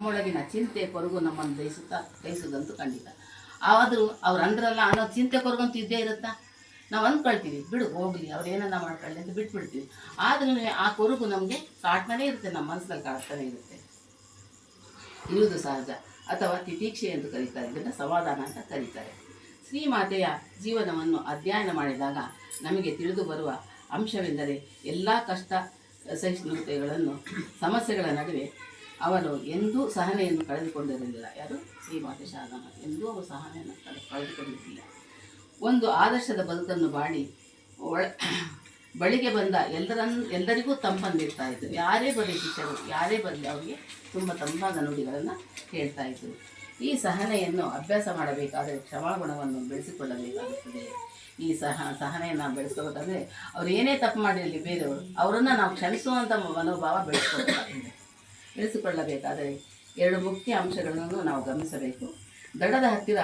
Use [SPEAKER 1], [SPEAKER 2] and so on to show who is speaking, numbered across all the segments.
[SPEAKER 1] ನಮ್ಮೊಳಗಿನ ಚಿಂತೆ ಕೊರಗು ನಮ್ಮನ್ನು ದಯಿಸುತ್ತಾ ಬಯಸುದಂತೂ ಖಂಡಿತ. ಆದರೂ ಅವ್ರು ಅಂದ್ರಲ್ಲ ಅನ್ನೋ ಚಿಂತೆ ಕೊರಗಂತೂ ಇದ್ದೇ ಇರುತ್ತಾ? ನಾವು ಅಂದ್ಕೊಳ್ತೀವಿ, ಬಿಡು, ಹೋಗಲಿ, ಅವ್ರು ಏನನ್ನ ಮಾಡ್ಕೊಳ್ಳಿ ಅಂತ ಬಿಟ್ಬಿಡ್ತೀವಿ. ಆದ್ರೂ ಆ ಕೊರಗು ನಮಗೆ ಕಾಡ್ತಾನೇ ಇರುತ್ತೆ, ನಮ್ಮ ಮನಸ್ಸಲ್ಲಿ ಕಾಡ್ತಾನೆ ಇರುತ್ತೆ. ಇರುವುದು ಸಹಜ. ಅಥವಾ ತಿತೀಕ್ಷೆ ಎಂದು ಕರೀತಾರೆ, ಇದನ್ನು ಸಮಾಧಾನ ಅಂತ ಕರೀತಾರೆ. ಶ್ರೀಮಾತೆಯ ಜೀವನವನ್ನು ಅಧ್ಯಯನ ಮಾಡಿದಾಗ ನಮಗೆ ತಿಳಿದು ಬರುವ ಅಂಶವೆಂದರೆ ಎಲ್ಲ ಕಷ್ಟ ಸಹಿಷ್ಣುತೆಗಳನ್ನು ಸಮಸ್ಯೆಗಳ ನಡುವೆ ಅವನು ಎಂದೂ ಸಹನೆಯನ್ನು ಕಳೆದುಕೊಂಡಿರಲಿಲ್ಲ. ಯಾರು? ಶ್ರೀಮಾತೆ ಶಾರದಮ್ಮ. ಎಂದೂ ಅವರು ಸಹನೆಯನ್ನು ಕಳೆದು, ಕಳೆದುಕೊಂಡಿರಲಿಲ್ಲ. ಒಂದು ಆದರ್ಶದ ಬದುಕನ್ನು ಬಾಡಿ ಒಳ, ಬಳಿಗೆ ಬಂದ ಎಲ್ಲರನ್ನು ಎಲ್ಲರಿಗೂ ತಂಪಂದಿರ್ತಾ ಇದ್ರು ಯಾರೇ ಬರಲಿ ಶಿಷ್ಯರು, ಯಾರೇ ಬರಲಿ ಅವರಿಗೆ ತುಂಬ ತಂಪಾದ ನುಡಿಗಳನ್ನು ಹೇಳ್ತಾ ಇದ್ದರು. ಈ ಸಹನೆಯನ್ನು ಅಭ್ಯಾಸ ಮಾಡಬೇಕಾದರೆ ಕ್ಷಮಾಗುಣವನ್ನು ಬೆಳೆಸಿಕೊಳ್ಳಬೇಕಾಗುತ್ತದೆ. ಈ ಸಹ, ಸಹನೆಯನ್ನು ಬೆಳೆಸ್ಕೋಬೇಕಂದ್ರೆ ಅವ್ರು ಏನೇ ತಪ್ಪು ಮಾಡಿರಲಿ ಬೇರೆಯವರು, ಅವರನ್ನು ನಾವು ಕ್ಷಮಿಸುವಂಥ ಮನೋಭಾವ ಬೆಳೆಸ್ಕೊಳ್ಬೇಕಾಗಿದೆ ಬೆಳೆಸಿಕೊಳ್ಳಬೇಕಾದರೆ ಎರಡು ಮುಖ್ಯ ಅಂಶಗಳನ್ನು ನಾವು ಗಮನಿಸಬೇಕು. ದಡದ ಹತ್ತಿರ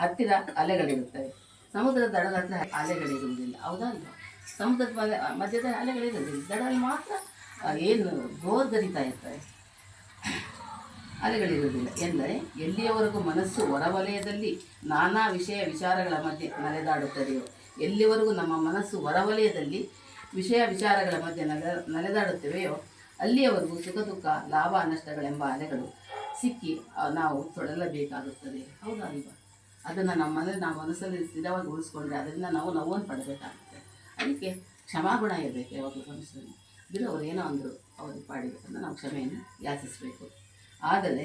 [SPEAKER 1] ಹತ್ತಿರ ಅಲೆಗಳಿರುತ್ತವೆ. ಸಮುದ್ರದ ದಡದ ಹತ್ತಿರ ಅಲೆಗಳಿರುವುದಿಲ್ಲ. ಹೌದಾ ಅಲ್ವಾ? ಸಮುದ್ರದ ಮಧ್ಯ ಮಧ್ಯದ ಅಲೆಗಳಿರುವುದಿಲ್ಲ. ದಡದಲ್ಲಿ ಮಾತ್ರ ಏನು ಗೋರ್ಗರಿತಾ ಇರ್ತವೆ ಅಲೆಗಳಿರುವುದಿಲ್ಲ. ಎಂದರೆ ಎಲ್ಲಿಯವರೆಗೂ ಮನಸ್ಸು ಹೊರವಲಯದಲ್ಲಿ ನಾನಾ ವಿಷಯ, ವಿಚಾರಗಳ ಮಧ್ಯೆ ನಲೆದಾಡುತ್ತದೆಯೋ ಎಲ್ಲಿವರೆಗೂ ನಮ್ಮ ಮನಸ್ಸು ಹೊರವಲಯದಲ್ಲಿ ವಿಷಯ, ವಿಚಾರಗಳ ಮಧ್ಯೆ ನಲೆ ನಲೆದಾಡುತ್ತವೆಯೋ ಅಲ್ಲಿಯವರೆಗೂ ಸುಖ ದುಃಖ, ಲಾಭ, ನಷ್ಟಗಳೆಂಬ ಅಲೆಗಳು ಸಿಕ್ಕಿ ನಾವು ತೊಡಲಬೇಕಾಗುತ್ತದೆ. ಹೌದಾ ಅದನ್ನು ನಮ್ಮ ಮನೆ ನಾವು ಮನಸ್ಸಲ್ಲಿ ಸ್ಥಿರವಾಗಿ ಉಳಿಸ್ಕೊಂಡ್ರೆ ಅದರಿಂದ ನಾವು ನೋವನ್ನು ಪಡಬೇಕಾಗುತ್ತೆ. ಅದಕ್ಕೆ ಕ್ಷಮಾಗುಣ ಇರಬೇಕು ಯಾವಾಗಲೂ ಮನಸ್ಸಲ್ಲಿ. ಬಿಡು, ಅವ್ರು ಏನೋ ಅಂದರು, ಅವರು ಪಾಡಿಬೇಕಂದ್ರೆ ನಾವು ಕ್ಷಮೆಯನ್ನು ಯಾಚಿಸಬೇಕು. ಆದರೆ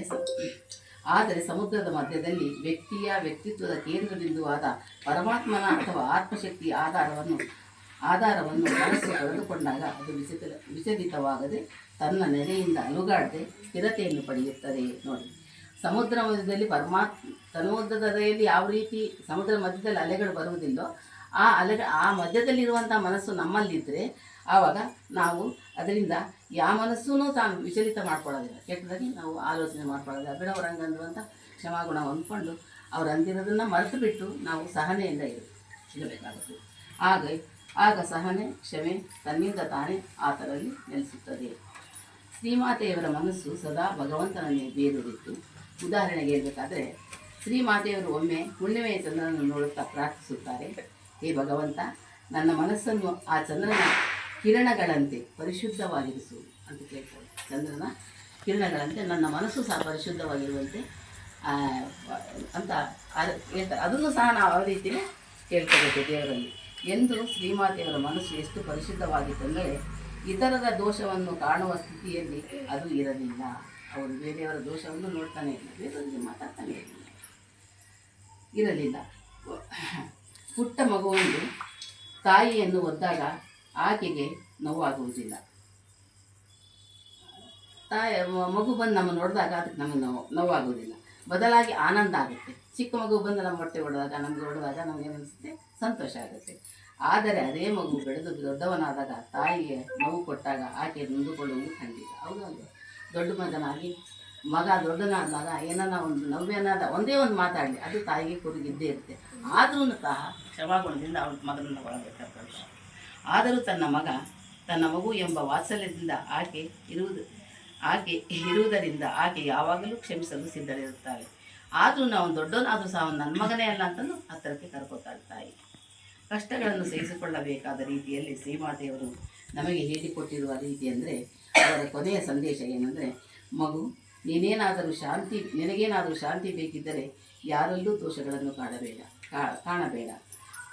[SPEAKER 1] ಆದರೆ ಸಮುದ್ರದ ಮಧ್ಯದಲ್ಲಿ ವ್ಯಕ್ತಿಯ ವ್ಯಕ್ತಿತ್ವದ ಕೇಂದ್ರ ಬಿಂದುವಾದ ಪರಮಾತ್ಮನ ಅಥವಾ ಆತ್ಮಶಕ್ತಿಯ ಆಧಾರವನ್ನು ಆಧಾರವನ್ನು ಮನಸ್ಸು ಕಳೆದುಕೊಂಡಾಗ ಅದು ವಿಚಲಿತ ವಿಚಲಿತವಾಗದೆ ತನ್ನ ನೆಲೆಯಿಂದ ಅಲುಗಾಡದೆ ಸ್ಥಿರತೆಯನ್ನು ಪಡೆಯುತ್ತದೆ ನೋಡಿ. ಸಮುದ್ರ ಮಧ್ಯದಲ್ಲಿ ಪರಮಾತ್ಮ ಸಮುದ್ರದಲ್ಲಿ ಯಾವ ರೀತಿ ಸಮುದ್ರ ಮಧ್ಯದಲ್ಲಿ ಅಲೆಗಳು ಬರುವುದಿಲ್ಲೋ ಆ ಅಲೆ ಆ ಮಧ್ಯದಲ್ಲಿರುವಂಥ ಮನಸ್ಸು ನಮ್ಮಲ್ಲಿದ್ದರೆ ಆವಾಗ ನಾವು ಅದರಿಂದ ಯಾವ ಮನಸ್ಸೂ ತಾನು ವಿಚಲಿತ ಮಾಡ್ಕೊಳ್ಳೋದಿಲ್ಲ. ಕೆಟ್ಟದಾಗಿ ನಾವು ಆಲೋಚನೆ ಮಾಡ್ಕೊಳ್ಳೋದಿಲ್ಲ. ಬಿಡೋರು ಅನ್ನುವಂಥ ಕ್ಷಮಾಗುಣ ಹೊಂದ್ಕೊಂಡು ಅವ್ರು ಅಂದಿರೋದನ್ನು ಮರೆತು ಬಿಟ್ಟು ನಾವು ಸಹನೆಯಿಂದ ಇರು ಇರಬೇಕಾಗುತ್ತೆ. ಆಗ ಆಗ ಸಹನೆ, ಕ್ಷಮೆ ತನ್ನಿಂದ ತಾನೇ ಆತರಲ್ಲಿ ನೆಲೆಸುತ್ತದೆ. ಶ್ರೀಮಾತೆಯವರ ಮನಸ್ಸು ಸದಾ ಭಗವಂತನನ್ನೇ ಬೇರೂರಿತ್ತು. ಉದಾಹರಣೆಗೆ ಹೇಳಬೇಕಾದ್ರೆ, ಶ್ರೀಮಾತೆಯವರು ಒಮ್ಮೆ ಹುಣ್ಣಿಮೆಯ ಚಂದ್ರನನ್ನು ನೋಡುತ್ತಾ ಪ್ರಾರ್ಥಿಸುತ್ತಾರೆ, ಹೇ ಭಗವಂತ, ನನ್ನ ಮನಸ್ಸನ್ನು ಆ ಚಂದ್ರನ ಕಿರಣಗಳಂತೆ ಪರಿಶುದ್ಧವಾಗಿರಿಸು ಅಂತ ಕೇಳ್ತಾರೆ. ಚಂದ್ರನ ಕಿರಣಗಳಂತೆ, ನನ್ನ ಮನಸ್ಸು ಸಹ ಪರಿಶುದ್ಧವಾಗಿರುವಂತೆ ಅಂತ ಹೇಳ್ತಾರೆ. ಅದನ್ನು ಸಹ ನಾವು ಆ ರೀತಿಯೇ ಕೇಳ್ಕೋಬೇಕು ದೇವರಲ್ಲಿ. ಎಂದು ಶ್ರೀಮಾತೆಯವರ ಮನಸ್ಸು ಎಷ್ಟು ಪರಿಶುದ್ಧವಾಗಿತ್ತೆಂದರೆ ಇತರರ ದೋಷವನ್ನು ಕಾಣುವ ಸ್ಥಿತಿಯಲ್ಲಿ ಅದು ಇರಲಿಲ್ಲ. ಅವರು ಬೇರೆಯವರ ದೋಷವನ್ನು ನೋಡ್ತಾನೆ ಇಲ್ಲ, ಬೇರೆಯವರಿಗೆ ಮಾತಾಡ್ತಾನೆ ಇರಲಿಲ್ಲ ಇರಲಿಲ್ಲ. ಪುಟ್ಟ ಮಗುವೊಂದು ತಾಯಿಯನ್ನು ಒದ್ದಾಗ ಆಕೆಗೆ ನೋವಾಗುವುದಿಲ್ಲ. ತಾಯಿ, ಮಗು ಬಂದು ನಮ್ಮ ನೋಡಿದಾಗ ಅದಕ್ಕೆ ನಮಗೆ ನೋವು, ನೋವಾಗುವುದಿಲ್ಲ. ಬದಲಾಗಿ ಆನಂದ ಆಗುತ್ತೆ. ಚಿಕ್ಕ ಮಗು ಬಂದು ನಮ್ಮ ಹೊಟ್ಟೆ ಹೊಡೆದಾಗ ನಮಗೆ ಹೊಡೆದಾಗ ನಮಗೆ ಅನಿಸುತ್ತೆ ಸಂತೋಷ ಆಗುತ್ತೆ. ಆದರೆ ಅದೇ ಮಗು ಬೆಳೆದು ದೊಡ್ಡವನಾದಾಗ ತಾಯಿಗೆ ನೋವು ಕೊಟ್ಟಾಗ ಆಕೆ ನೊಂದುಕೊಳ್ಳುವುದು ಖಂಡಿತ. ಹೌದೌದು ದೊಡ್ಡ ಮಗನಾಗಿ ಮಗ ದೊಡ್ಡನಾದಾಗ ಏನನ್ನ ಒಂದು ನವ್ಯನಾದ ಒಂದೇ ಒಂದು ಮಾತಾಡಲಿ ಅದು ತಾಯಿಗೆ ಕುರುಗಿದ್ದೇ ಇರುತ್ತೆ. ಆದರೂ ಸಹ ಕ್ಷಮಾಗುಣದಿಂದ ಅವಳ ಮಗನನ್ನು ಒಳಬೇಕಾಗ್ತದೆ ಆದರೂ ತನ್ನ ಮಗ, ತನ್ನ ಮಗು ಎಂಬ ವಾತ್ಸಲ್ಯದಿಂದ ಆಕೆ ಇರುವುದು, ಆಕೆ ಇರುವುದರಿಂದ ಆಕೆ ಯಾವಾಗಲೂ ಕ್ಷಮಿಸಲು ಸಿದ್ಧರಿರುತ್ತಾಳೆ. ಆದರೂ ನಾವು ದೊಡ್ಡವನಾದರೂ ಸಹ ನನ್ನ ಮಗನೇ ಅಲ್ಲ ಅಂತಂದು ಹತ್ತಿರಕ್ಕೆ ಕರ್ಕೋತಾಳೆ ತಾಯಿ ಕಷ್ಟಗಳನ್ನು ಸಹಿಸಿಕೊಳ್ಳಬೇಕಾದ ರೀತಿಯಲ್ಲಿ ಶ್ರೀಮಾತೆಯವರು ನಮಗೆ ಹೇಳಿಕೊಟ್ಟಿರುವ ರೀತಿ ಅಂದರೆ ಅವರ ಕೊನೆಯ ಸಂದೇಶ ಏನಂದರೆ, ಮಗು, ನೀನೇನಾದರೂ ಶಾಂತಿ, ನಿನಗೇನಾದರೂ ಶಾಂತಿ ಬೇಕಿದ್ದರೆ ಯಾರಲ್ಲೂ ದೋಷಗಳನ್ನು ಕಾಣಬೇಡ ಕಾಣಬೇಡ.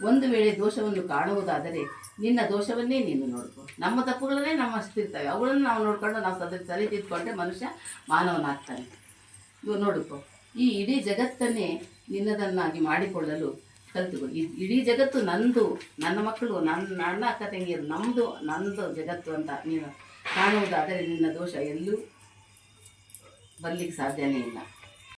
[SPEAKER 1] ಒಂದು ವೇಳೆ ದೋಷವನ್ನು ಕಾಣುವುದಾದರೆ ನಿನ್ನ ದೋಷವನ್ನೇ ನೀನು ನೋಡ್ಕೊ. ನಮ್ಮ ತಪ್ಪುಗಳನ್ನೇ ನಮ್ಮ ಅಷ್ಟಿರ್ತವೆ ಅವುಗಳನ್ನು ನಾವು ನೋಡಿಕೊಂಡು ನಾವು ಸದ ಸರಿ ತಿದ್ಕೊಂಡ್ರೆ ಮನುಷ್ಯ ಮಾನವನಾಗ್ತಾನೆ. ಇವು ನೋಡಿಕೊ ಈ ಇಡೀ ಜಗತ್ತನ್ನೇ ನಿನ್ನದನ್ನಾಗಿ ಮಾಡಿಕೊಳ್ಳಲು ಕಲಿತುಕೊ ಇಡೀ ಜಗತ್ತು ನಂದು, ನನ್ನ ಮಕ್ಕಳು ನನ್ನ ನನ್ನ ಅಕ್ಕ ತಂಗಿಯರು ನಮ್ಮದು ನಂದು ಜಗತ್ತು ಅಂತ ನೀನು ಕಾಣುವುದಾದರೆ ನಿನ್ನ ದೋಷ ಎಲ್ಲೂ ಬರಲಿಕ್ಕೆ ಸಾಧ್ಯನೇ ಇಲ್ಲ.